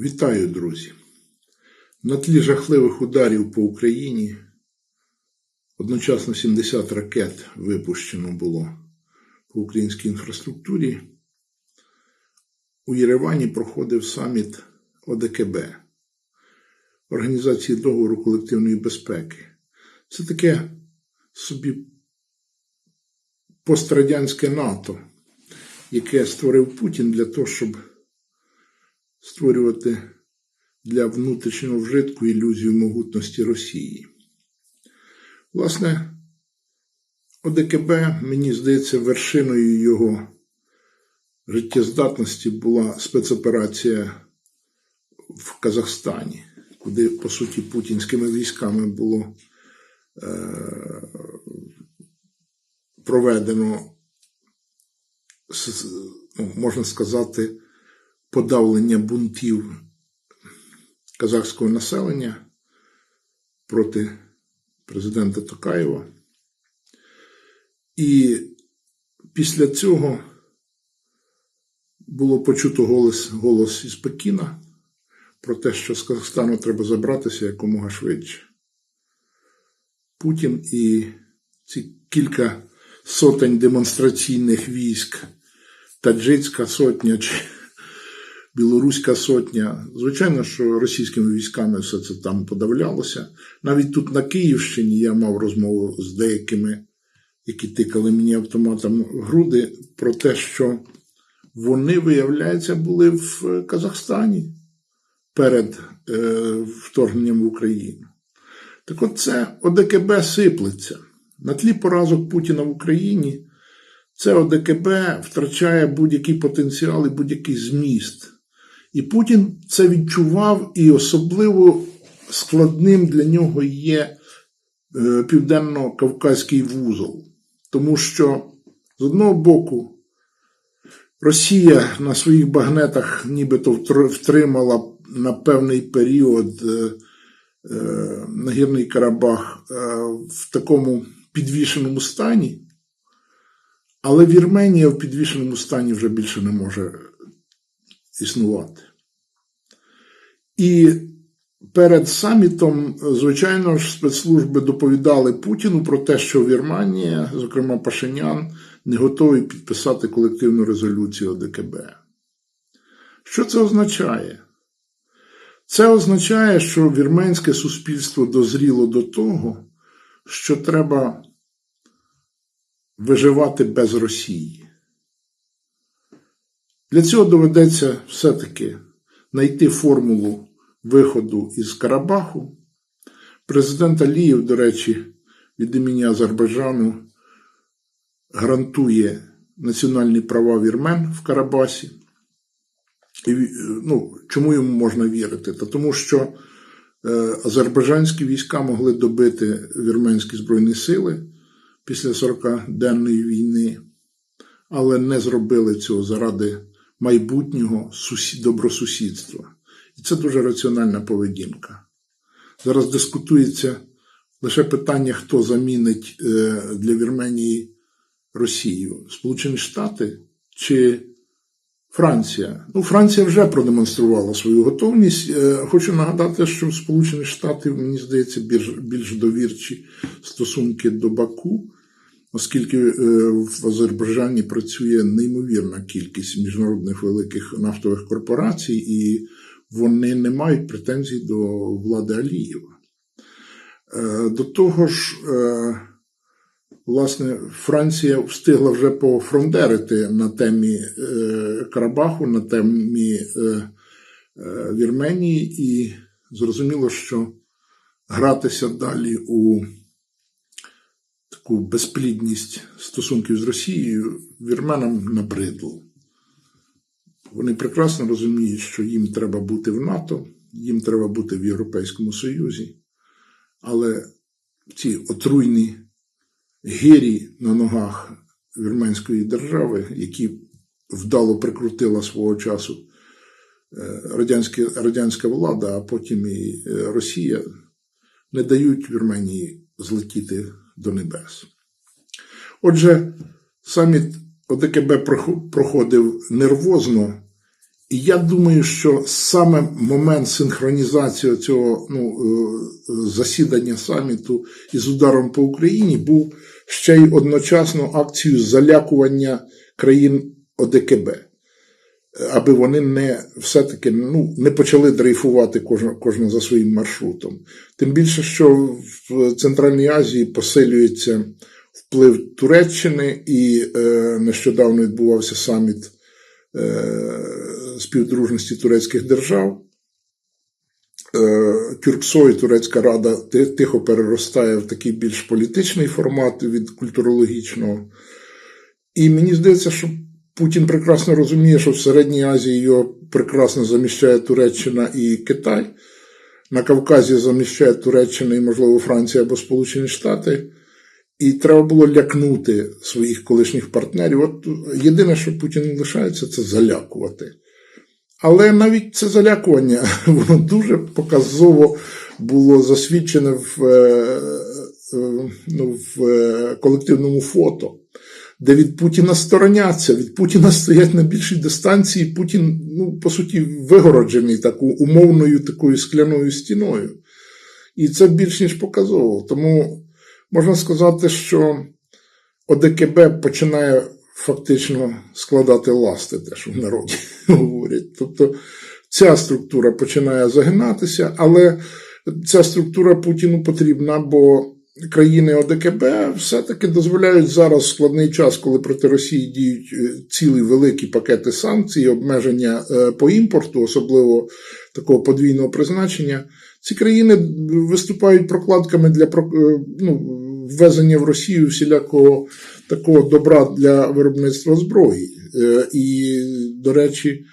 Вітаю, друзі! На тлі жахливих ударів по Україні одночасно 70 ракет випущено було по українській інфраструктурі. У Єревані проходив саміт ОДКБ Організації договору колективної безпеки. Це таке собі пострадянське НАТО, яке створив Путін для того, щоб створювати для внутрішнього вжитку ілюзію могутності Росії. Власне, ОДКБ, мені здається, вершиною його життєздатності була спецоперація в Казахстані, куди, по суті, путінськими військами було е, проведено, ну, можна сказати, подавлення бунтів казахського населення проти президента Токаєва. І після цього було почуто голос, голос із Пекіна про те, що з Казахстану треба забратися якомога швидше. Путін і ці кілька сотень демонстраційних військ, таджицька сотня чи білоруська сотня. Звичайно, що російськими військами все це там подавлялося. Навіть тут на Київщині я мав розмову з деякими, які тикали мені автоматом в груди, про те, що вони, виявляється, були в Казахстані перед е, вторгненням в Україну. Так от це ОДКБ сиплеться. На тлі поразок Путіна в Україні це ОДКБ втрачає будь-який потенціал і будь-який зміст. І Путін це відчував, і особливо складним для нього є е, південно-кавказький вузол. Тому що з одного боку Росія на своїх багнетах нібито втримала на певний період е, е, Нагірний Карабах в такому підвішеному стані, але Вірменія в підвішеному стані вже більше не може існувати. І перед самітом, звичайно ж, спецслужби доповідали Путіну про те, що Вірменія, зокрема Пашинян, не готові підписати колективну резолюцію ОДКБ. Що це означає? Це означає, що вірменське суспільство дозріло до того, що треба виживати без Росії. Для цього доведеться все-таки знайти формулу виходу із Карабаху. Президент Алієв, до речі, від імені Азербайджану гарантує національні права вірмен в Карабасі. І, ну, Чому йому можна вірити? Та тому що е, азербайджанські війська могли добити вірменські Збройні сили після 40-денної війни, але не зробили цього заради майбутнього добросусідства. І це дуже раціональна поведінка. Зараз дискутується лише питання, хто замінить е, для Вірменії Росію: Сполучені Штати чи Франція. Ну, Франція вже продемонструвала свою готовність. Е, хочу нагадати, що Сполучені Штати, мені здається, більш, більш довірчі стосунки до Баку оскільки е, в Азербайджані працює неймовірна кількість міжнародних великих нафтових корпорацій, і вони не мають претензій до влади Алієва. Е, до того ж, е, власне, Франція встигла вже пофрондерити на темі Карабаху, на темі Вірменії, і зрозуміло, що гратися далі у таку безплідність стосунків з Росією вірменам набридло. Вони прекрасно розуміють, що їм треба бути в НАТО, їм треба бути в Європейському Союзі, але ці отруйні гирі на ногах вірменської держави, які вдало прикрутила свого часу е, радянська, радянська влада, а потім і е, Росія, не дають Вірменії злетіти до небес. Отже, саміт ОДКБ проходив нервозно І я думаю, що саме момент синхронізації цього ну, е, засідання саміту із ударом по Україні був ще й одночасно акцією залякування країн ОДКБ, аби вони не все-таки ну, не почали дрейфувати кожна, за своїм маршрутом. Тим більше, що в Центральній Азії посилюється вплив Туреччини, і е, нещодавно відбувався саміт е, співдружності турецьких держав. Е, Тюрксой, Турецька Рада тихо переростає в такий більш політичний формат від культурологічного. І мені здається, що Путін прекрасно розуміє, що в Середній Азії його прекрасно заміщає Туреччина і Китай. На Кавказі заміщає Туреччина і, можливо, Франція або Сполучені Штати. І треба було лякнути своїх колишніх партнерів. От єдине, що Путін лишається, це залякувати. Але навіть це залякування воно дуже показово було засвідчене в, е, е, ну, в е, колективному фото, де від Путіна стороняться, від Путіна стоять на більшій дистанції. Путін, ну, по суті, вигороджений таку умовною такою скляною стіною. І це більш ніж показово. Тому можна сказати, що ОДКБ починає фактично складати ласти, те, що в народі говорять. Тобто ця структура починає загинатися, але ця структура Путіну потрібна, бо країни ОДКБ все-таки дозволяють зараз складний час, коли проти Росії діють е, цілі великі пакети санкцій, обмеження е, по імпорту, особливо такого подвійного призначення. Ці країни виступають прокладками для е, ну, ввезення в Росію всілякого такого добра для виробництва зброї. І, до речі,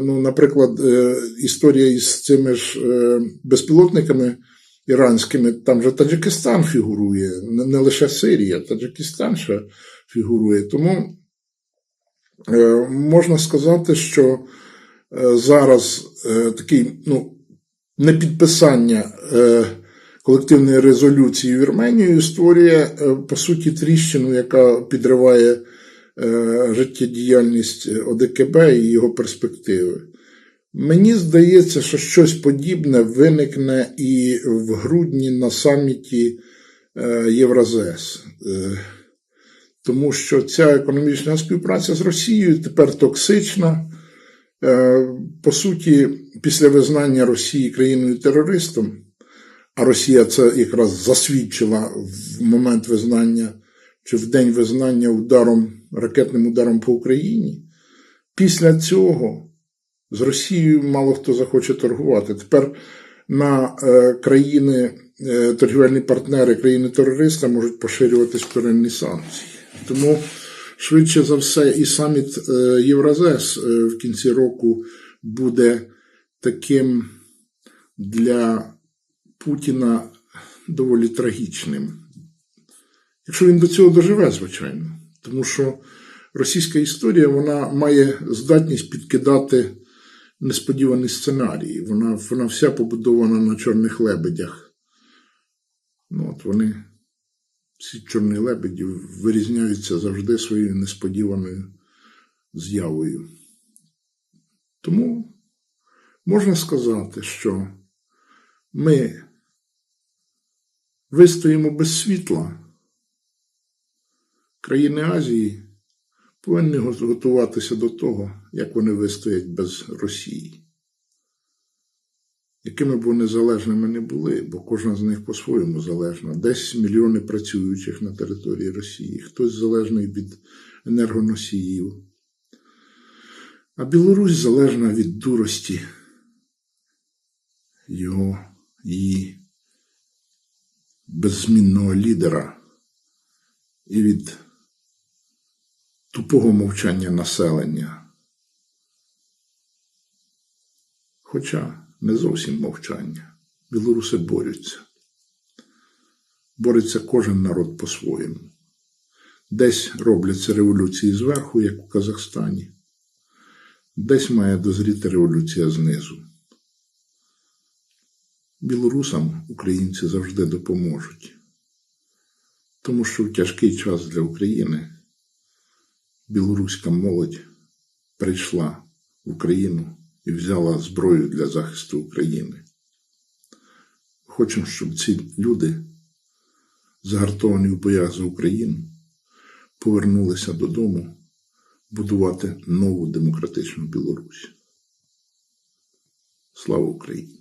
ну, наприклад, історія із цими ж безпілотниками іранськими, там же Таджикистан фігурує, не лише Сирія, Таджикистан ще фігурує. Тому е, можна сказати, що е, зараз е, такий ну, непідписання колективної резолюції Вірменією створює, по суті, тріщину, яка підриває життєдіяльність ОДКБ і його перспективи. Мені здається, що щось подібне виникне і в грудні на саміті е, Євразес. Е, Тому що ця економічна співпраця з Росією тепер токсична. Е, По суті, після визнання Росії країною-терористом, а Росія це якраз засвідчила в момент визнання чи в день визнання ударом, ракетним ударом по Україні. Після цього з Росією мало хто захоче торгувати. Тепер на е, країни, е, торгівельні партнери країни-терориста можуть поширюватись вторинні санкції. Тому швидше за все, і саміт е, Євразес в кінці року буде таким для Путіна доволі трагічним. Якщо він до цього доживе, звичайно. Тому що російська історія вона має здатність підкидати несподівані сценарії. Вона, вона вся побудована на чорних лебедях. Ну, от вони, ці чорні лебеді, вирізняються завжди своєю несподіваною з'явою. Тому можна сказати, що ми вистоїмо без світла. Країни Азії повинні готуватися до того, як вони вистоять без Росії. Якими б вони залежними не були, бо кожна з них по-своєму залежна. Десь мільйони працюючих на території Росії, хтось залежний від енергоносіїв. А Білорусь залежна від дурості його її беззмінного лідера і від тупого мовчання населення. Хоча не зовсім мовчання. Білоруси борються. Бореться кожен народ по-своєму. Десь робляться революції зверху, як у Казахстані, десь має дозріти революція знизу. Білорусам українці завжди допоможуть, тому що в тяжкий час для України білоруська молодь прийшла в Україну і взяла зброю для захисту України. Хочемо, щоб ці люди, загартовані в боях за Україну, повернулися додому будувати нову демократичну Білорусь. Слава Україні!